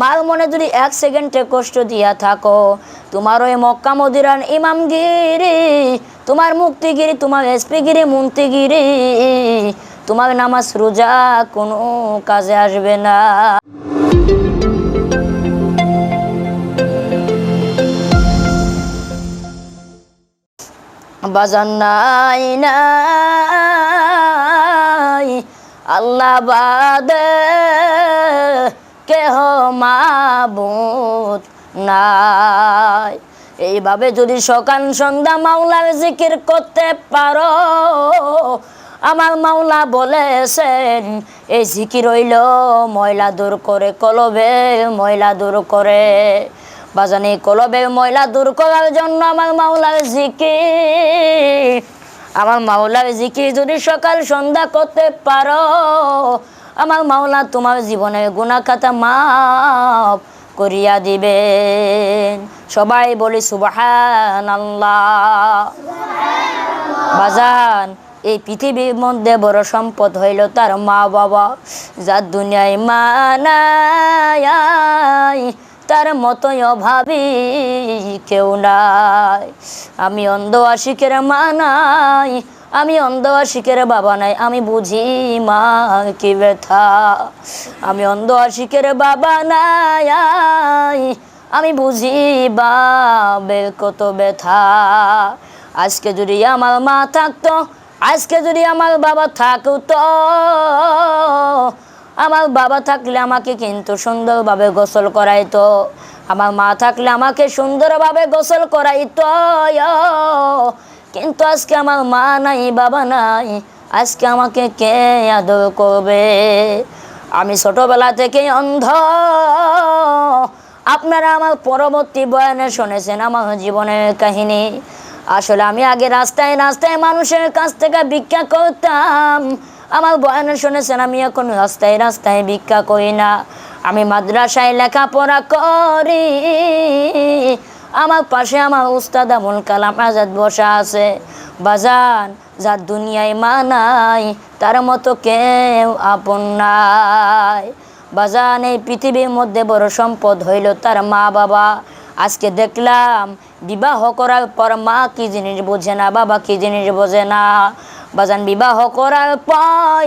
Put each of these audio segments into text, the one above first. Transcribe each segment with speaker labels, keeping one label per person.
Speaker 1: মার মনে যদি এক সেকেন্ডে কষ্ট দিয়া থাকো, তোমার ওই মক্কা মদিরান ইমামগিরি, তোমার মুক্তিগিরি, তোমার এসপিগিরি, মুন্তিগিরি, তোমার নামাজ রোজা কোনো কাজে আসবে না। বাজান নাই নাই, আল্লাহ বাদে কেহ মাবুত নাই। এইভাবে যদি সকাল সন্ধ্যা মাওলার জিকির করতে পারো, আমার মাওলা বলেছেন, এই জিকির হইল ময়লা দূর করে, কলবে ময়লা দূর করে। বাজানি, কলবে ময়লা দূর করার জন্য আমার মাওলার জিকির। আমার মাওলার জিকির যদি সকাল সন্ধ্যা করতে পারো আমার মাওলা তোমার জীবনের গুণা খাতা মাপ করিয়া দিবেন। সবাই বলি সুবাহান আল্লাহ বাজান, এই পৃথিবীর মধ্যে বড় সম্পদ হইল তার মা বাবা যার দুনিয়ায় মা নাই তার মতোই অভাবী কেউ নাই। আমি অন্ধ আশিকের মা নাই আমি অন্ধ আশিকের বাবা নাই, আমি বুঝি মা কি ব্যথা। আমি অন্ধ আশিকের বাবা নাই আমি বুঝি বাবের কত ব্যথা। আজকে যদি আমার মা থাকতো, আজকে যদি আমার বাবা থাকতো, আমার বাবা থাকলে আমাকে কিন্তু সুন্দরভাবে গোসল করাইতো। আমার মা থাকলে আমাকে সুন্দরভাবে গোসল করাইতো কিন্তু আজকে আমার মা নাই, বাবা নাই। আজকে আমাকে কে আদর করবে? আমি ছোটবেলা থেকে অন্ধ। আপনারা আমার পরবর্তী বয়ানে শুনেছেন আমার জীবনের কাহিনী। আসলে আমি আগে রাস্তায় রাস্তায় মানুষের কাছ থেকে ভিক্ষা করতাম। আমার বয়ানে শুনেছেন, আমি এখন রাস্তায় রাস্তায় ভিক্ষা করি না। আমি মাদ্রাসায় লেখাপড়া করি। আমার পাশে আমার উস্তাদ আমুল কালাম আজাদ বসা আছে। বাজান, যার দুনিয়ায় মা নাই, তার মতো কেউ আপন নাই। বাজান, এই পৃথিবীর মধ্যে বড় সম্পদ হইল তার মা বাবা। আজকে দেখলাম, বিবাহ করার পর মা কি জিনিস বোঝে না, বাবা কি জিনিস বোঝে না। বাজান, বিবাহ করার পর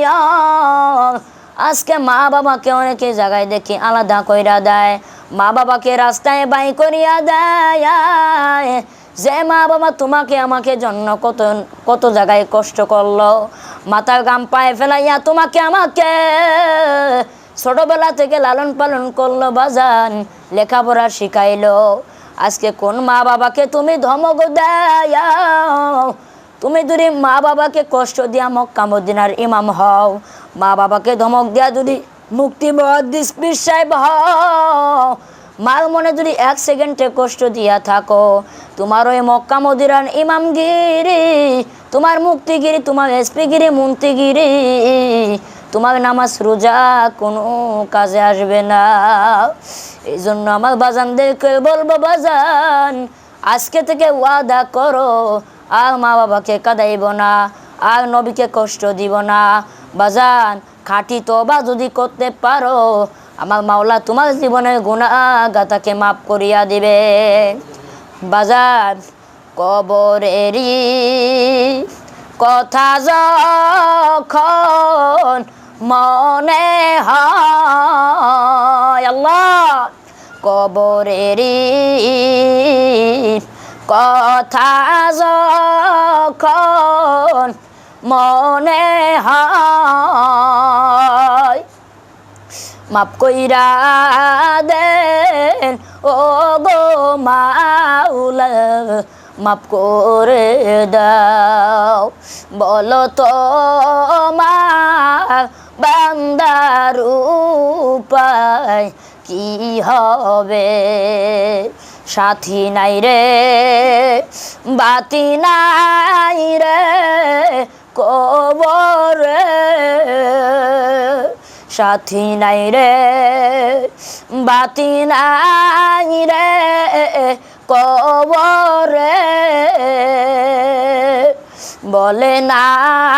Speaker 1: আজকে মা বাবাকে অনেকে জায়গায় দেখি আলাদা কইরা দেয়। মা বাবাকে রাস্তায় বাই করিয়া দেয়। যে মা বাবা তোমাকে আমাকে জন্য কত কত জায়গায় কষ্ট করল, মাথার গাম পায়ে ফেলাইয়া তোমাকে আমাকে ছোটবেলা থেকে লালন পালন করল, বাজান, লেখাপড়া শিখাইলো। আজকে কোন মা বাবাকে তুমি ধমক দেয়? তুমি যদি মা বাবাকে কষ্ট দিয়া মক্কা মদিনার ইমাম হও, মা বাবাকে ধমক দিয়া যদি মুক্তি মহাদিস মার মনে যদি এক সেকেন্ডে কষ্ট দিয়া থাকো, তোমার ওই মক্কা মদিরান ইমামগিরি, তোমার মুক্তিগিরি, তোমার এসপিগিরি, মুন্তিগিরি, তোমার নামাজ রোজা কোনো কাজে আসবে না। এই জন্য আমার বাজানদেরকে বলব, বাজান, আজকে থেকে ওয়াদা করো, আর মা বাবাকে কাদাইব না, আর নবীকে কষ্ট দিব না। বাজান খাঁটি তবা যদি করতে পারো, আমার মাওলা তোমার জীবনের গুণা গাতাকে মাফ করিয়া দিবে। বাজার কবরেরই কথা যখন মনে হয়, আল্লাহ কবরেরই কথা যখন মনে হয় মাপ কইরা দেন ও গো মাউলা মাপ করে দাও। বলো তো মা বান্দার উপায় কি হবে? সাথী নাই রে, বাতি নাই রে, কবরে। সাথী নাই রে, বাতি নাই রে, কবরে। বলে না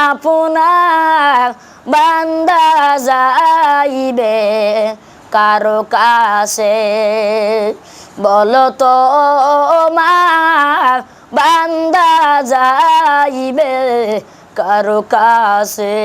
Speaker 1: আপনার বান্দা যাইবে কারও কাছে? বলো তো মা বান্দা যাইবে কারও কাছে?